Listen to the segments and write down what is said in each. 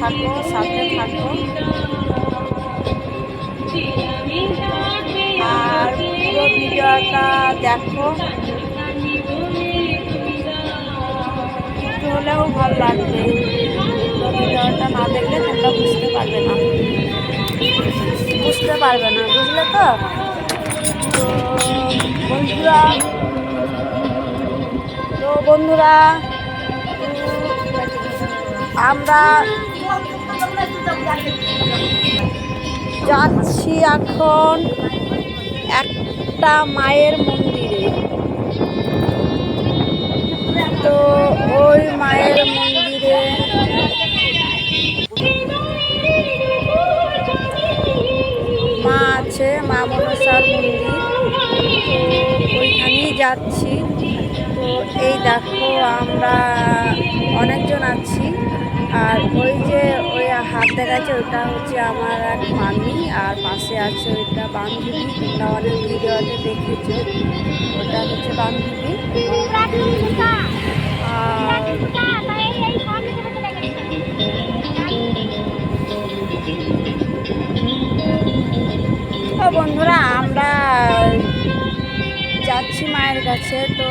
থাকো সাথে থাকো আর পুরো ভিডিওটা দেখো। একটু হলেও ভালো লাগবে। ভিডিওটা না দেখলে তোমরা বুঝতে পারবে না। বুঝতে পারবে না, বুঝলে তো? তো বন্ধুরা তো বন্ধুরা আমরা যাচ্ছি এখন একটা মায়ের মন্দিরে। তো ওই মায়ের মন্দিরে মা আছে, মা মনসার মন্দির। তো ওইখানেই যাচ্ছি। তো এই দেখো, আমরা অনেকজন আছি। আর ওই যে ওই হাত দেখাচ্ছে ওইটা হচ্ছে আমার এক মামি, আর পাশে আছে ওইটা বান্ধবী, তোমরা অনেক ভিডিওতে দেখেছ। ওটা হচ্ছে বান্ধবী। বন্ধুরা, আমরা যাচ্ছি মায়ের কাছে, তো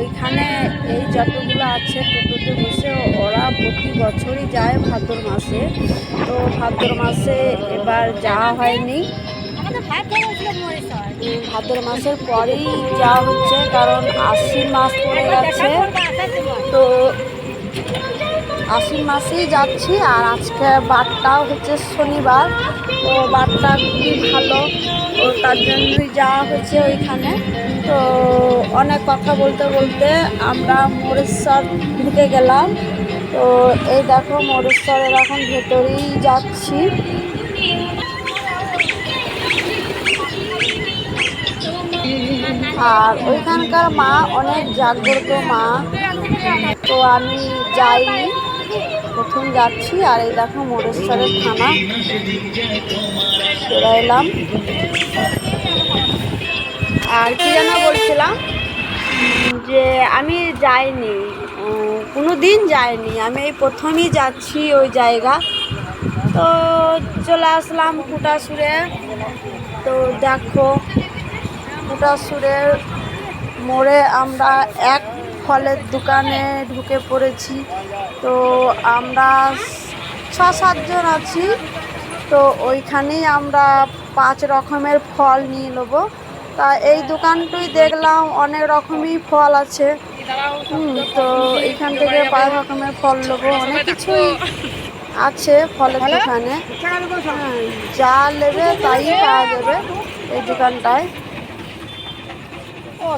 ওইখানে এই যতগুলো আছে টোটোতে বসে ওরা প্রতি বছরই যায় ভাদ্র মাসে। তো ভাদ্র মাসে এবার যাওয়া হয়নি। ভাদ্র মাসের পরেই যাওয়া হচ্ছে কারণ আশ্বিন মাস পড়ে গেছে তো আশ্বিন মাসেই যাচ্ছি আর আজকে বারটাও হচ্ছে শনিবার। তো বারটা খুবই ভালো। তো তার জন্যই যাওয়া হয়েছে ওইখানে। তো অনেক কথা বলতে বলতে আমরা মোরেশ্বর ঢুকে গেলাম। তো এই দেখো মোরেশ্বরের এখন ভেতরেই যাচ্ছি। আর ওইখানকার মা অনেক জাগ্রত মা। তো আমি যাইনি। প্রথম যাচ্ছি, আর এই দেখো মোরেশ্বরের থানা। চলে এলাম। আর কি যেন বলছিলাম, যে আমি যাইনি কোনো দিন যাইনি। আমি এই প্রথমই যাচ্ছি ওই জায়গা। তো চলে আসলাম কুটাসুরে। তো দেখো, কুটাসুরের মোড়ে আমরা এক ফলের দোকানে ঢুকে পড়েছি। তো আমরা ছ সাতজন আছি। তো ওইখানেই আমরা পাঁচ রকমের ফল নিয়ে নেব। তা এই দোকানটাই দেখলাম অনেক রকমই ফল আছে। তো এইখান থেকে পাঁচ রকমের ফল নেব। অনেক কিছুই আছে ফলের দোকানে। হ্যাঁ, যা নেবে তাই পাওয়া যাবে এই দোকানটায়।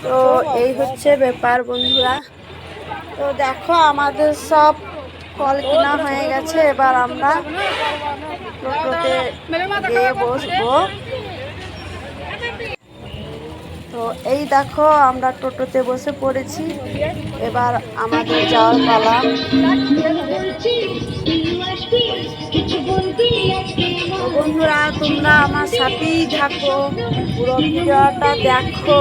তো এই হচ্ছে ব্যাপার বন্ধুরা। তো দেখো আমাদের সব কল কিনা হয়ে গেছে, এবার আমরা টোটোতে গিয়ে বসবো। তো এই দেখো আমরা টোটোতে বসে পড়েছি, এবার আমাদের যাওয়ার পালা। বন্ধুরা, তোমরা আমার সাথেই থাকো, পুরো ভিডিওটা দেখো।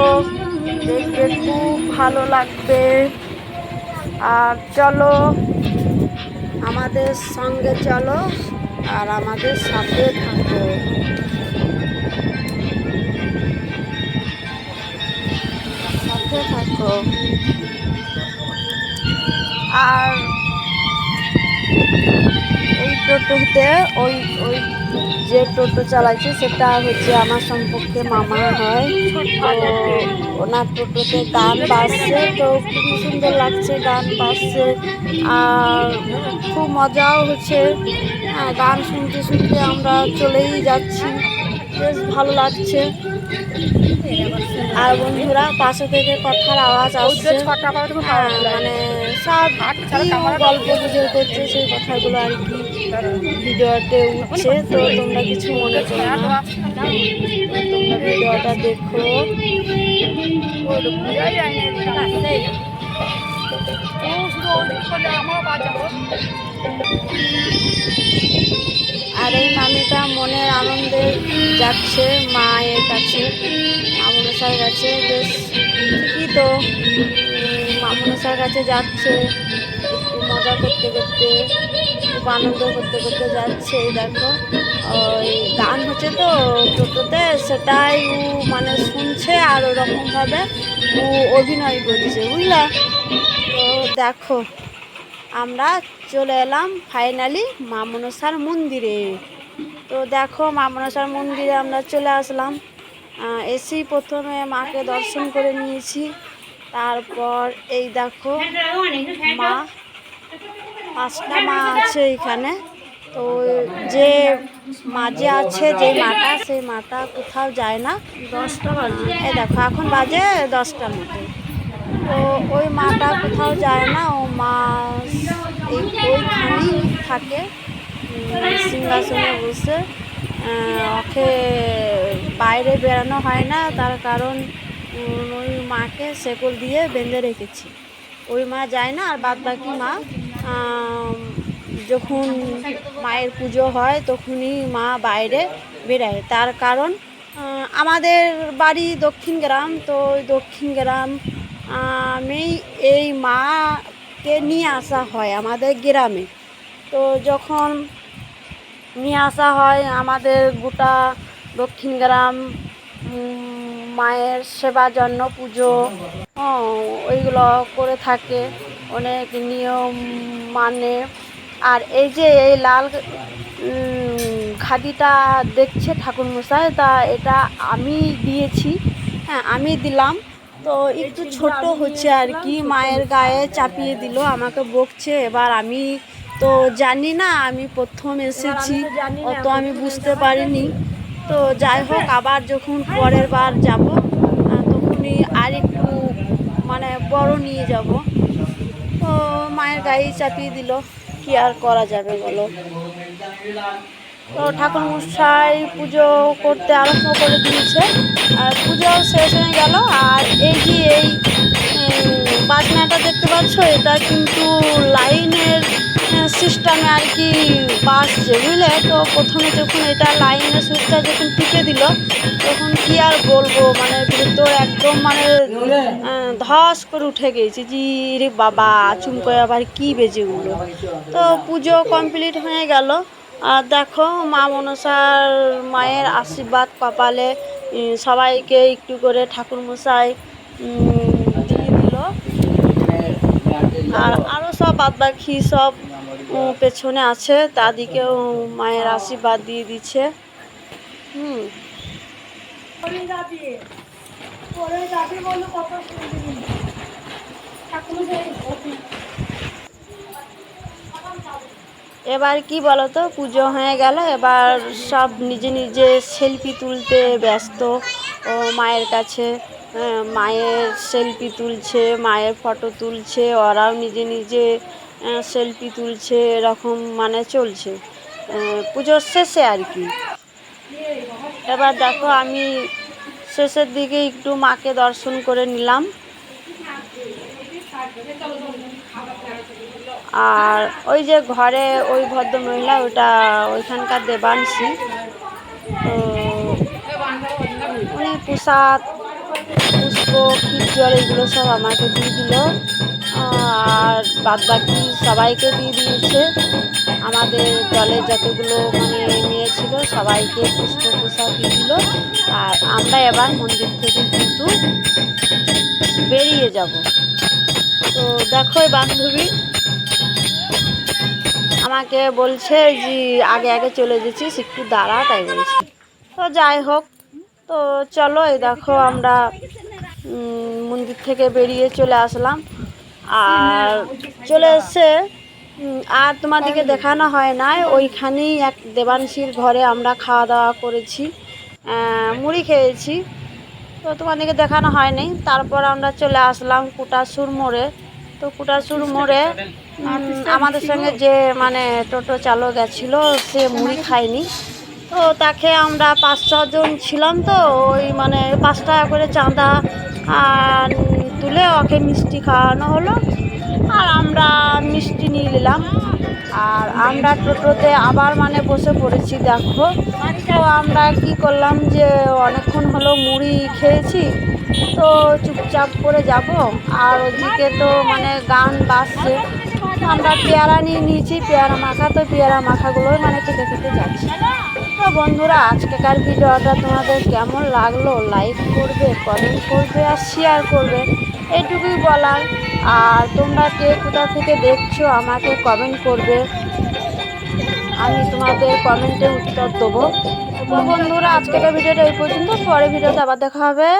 দেখবে খুব ভালো লাগবে। আর চলো, আমাদের সঙ্গে চলো আর আমাদের সাথে থাকো। সাথে থাকো। আর এই টোটোতে ওই ওই যে টোটো চালাচ্ছে সেটা হচ্ছে আমার সম্পর্কে মামা হয়। তো ওনার টোটোতে গান বাজছে, তো খুবই সুন্দর লাগছে গান বাজছে। আর খুব মজাও হচ্ছে। হ্যাঁ গান শুনতে শুনতে আমরা চলেই যাচ্ছি। বেশ ভালো লাগছে। আর বন্ধুরা পাশে থেকে কথার আওয়াজ আসছে। হ্যাঁ, মানে সব গল্প গুজব করছে সেই কথাগুলো আর কি ভিডিওতে উঠছে। তো তোমরা কিছু মনে করো না। তোমরা ভিডিওটা দেখো। মনের আনন্দে যাচ্ছে, মায়ের কাছে মামনসার কাছে। বেশ ঠিকই তো মামনসার কাছে যাচ্ছে মজা করতে করতে, খুব আনন্দ করতে করতে যাচ্ছে দেখো। ওই গান হচ্ছে তো টোটোতে, সেটাই ও মানে শুনছে আর ওরকমভাবে ও অভিনয় করছে, বুঝলা? তো দেখো, আমরা চলে এলাম ফাইনালি মা মনসার মন্দিরে। তো দেখো মা মনসার মন্দিরে আমরা চলে আসলাম। এসেই প্রথমে মাকে দর্শন করে নিয়েছি। তারপর এই দেখো মা পাঁচটা মা আছে এখানে। তো যে মাঝে আছে যে মাটা সেই মাটা কোথাও যায় না। দশটা বাজে। এই দেখো এখন বাজে দশটার মতো। তো ওই মাটা কোথাও যায় না। ও মা এই ওইখানেই থাকে। সিংহাসনে বসে ওকে বাইরে বেরানো হয় না, তার কারণ ওই মাকে শেকল দিয়ে বেঁধে রেখেছি। ওই মা যায় না, আর বাদ বাকি মা যখন মায়ের পুজো হয়, তখনই মা বাইরে বেরায়। তার কারণ আমাদের বাড়ি দক্ষিণ গ্রাম, তো দক্ষিণ গ্রাম আমি এই মাকে নিয়ে আসা হয় আমাদের গ্রামে। তো যখন নিয়ে আসা হয় আমাদের গোটা দক্ষিণ গ্রাম মায়ের সেবার জন্য পুজো হ্যাঁ, ওইগুলো করে থাকে অনেক নিয়ম মানে। আর এই যে এই লাল খাদিটা দেখছে ঠাকুরমশাই তা এটা আমি দিয়েছি হ্যাঁ আমি দিলাম। তো একটু ছোট হচ্ছে আর কি মায়ের গায়ে চাপিয়ে দিল আমাকে বকছে এবার আমি তো জানি না আমি প্রথম এসেছি অত আমি বুঝতে পারিনি। তো যাই হোক আবার যখন পরের বার যাব তখনই আর একটু মানে বড় নিয়ে যাব। তো মায়ের গায়ে চাপিয়ে দিল কি আর করা যাবে বলো? তো ঠাকুর মশাই পুজো করতে আরম্ভ করে দিয়েছে। আর পুজো শেষ হয়ে গেল আর এই যে এই উম, বাজনাটা দেখতে পাচ্ছ? এটা কিন্তু লাইনের সিস্টেমে আর কি বাজছে বুঝলে? তো প্রথমে যখন এটা লাইনের সুইচটা যখন টিপে দিল তখন কি আর বলব? মানে ভিতর একদম মানে ধস করে উঠে গেছে। জি রে বাবা চুমকো আবার কি বেজে উঠল? তো পুজো কমপ্লিট হয়ে গেল। আর দেখো মা মনসার মায়ের আশীর্বাদ কপালে সবাইকে একটু করে ঠাকুর মশাই আর আরও সব বাদ বাকি সব পেছনে আছে। তাদেরকেও মায়ের আশীর্বাদ দিয়ে দিচ্ছে। হুম। এবার কি বলতো পুজো হয়ে গেল। এবার সব নিজে নিজে সেলফি তুলতে ব্যস্ত ও মায়ের কাছে। মায়ের সেলফি তুলছে, মায়ের ফটো তুলছে, ওরাও নিজে নিজে সেলফি তুলছে, এরকম মানে চলছে। পুজোর শেষে আর কি। এবার দেখো আমি শেষের দিকে একটু মাকে দর্শন করে নিলাম। আর ওই যে ঘরে ওই ভদ্র মহিলা ওটা ওইখানকার দেবাংশী। তো উনি প্রসাদ পুষ্প ক্ষীর জল, এগুলো সব আমাকে দিয়ে দিল। আর বাদ বাকি সবাইকে দিয়ে দিয়েছে। আমাদের দলে যতগুলো মানে মেয়ে ছিল, সবাইকে পুষ্প প্রসাদ দিয়ে দিল। আর আমরা এবার মন্দির থেকে কিন্তু বেরিয়ে যাব। তো দেখো বান্ধবী, আমাকে বলছে যে আগে আগে চলে গেছিস, একটু দাঁড়া, তাই বলছি। তো যাই হোক, তো চলো এই দেখো আমরা মন্দির থেকে বেরিয়ে চলে আসলাম। আর চলে এসে আর তোমাদেরকে দেখানো হয় না ওইখানেই এক দেবাংশীর ঘরে আমরা খাওয়া দাওয়া করেছি মুড়ি খেয়েছি। তো তোমাদেরকে দেখানো হয়নি। তারপর আমরা চলে আসলাম কুটাসুর মোড়ে। তো কুটাসুর মোড়ে আমাদের সঙ্গে যে মানে টোটো চালক গেছিল, সে মুড়ি খায়নি। তো তাকে আমরা পাঁচ ছজন ছিলাম তো, ওই মানে পাঁচ টাকা করে চাঁদা আর তুলে ওকে মিষ্টি খাওয়ানো হলো। আর আমরা মিষ্টি নিয়ে নিলাম। আর আমরা টোটোতে আবার মানে বসে পড়েছি, দেখো। তো আমরা কি করলাম যে, অনেকক্ষণ হলো মুড়ি খেয়েছি। তো চুপচাপ করে যাব। আর ওদিকে তো মানে গান বাজছে। আমরা পেয়ারা নিয়ে নিয়েছি। পেয়ারা মাখা, তো পেয়ারা মাখাগুলোই মানে খেতে খেতে যাচ্ছি। তো বন্ধুরা, আজকেকার ভিডিওটা তোমাদের কেমন লাগল? লাইক করবে কমেন্ট করবে আর শেয়ার করবে। এইটুকুই বলার। আর তোমরা কে কোথা থেকে দেখছ, আমাকে কমেন্ট করবে। আমি তোমাদের কমেন্টে উত্তর দেবো। তো বন্ধুরা, আজকের ভিডিওটা এই পর্যন্ত। পরে ভিডিওতে আবার দেখা হবে।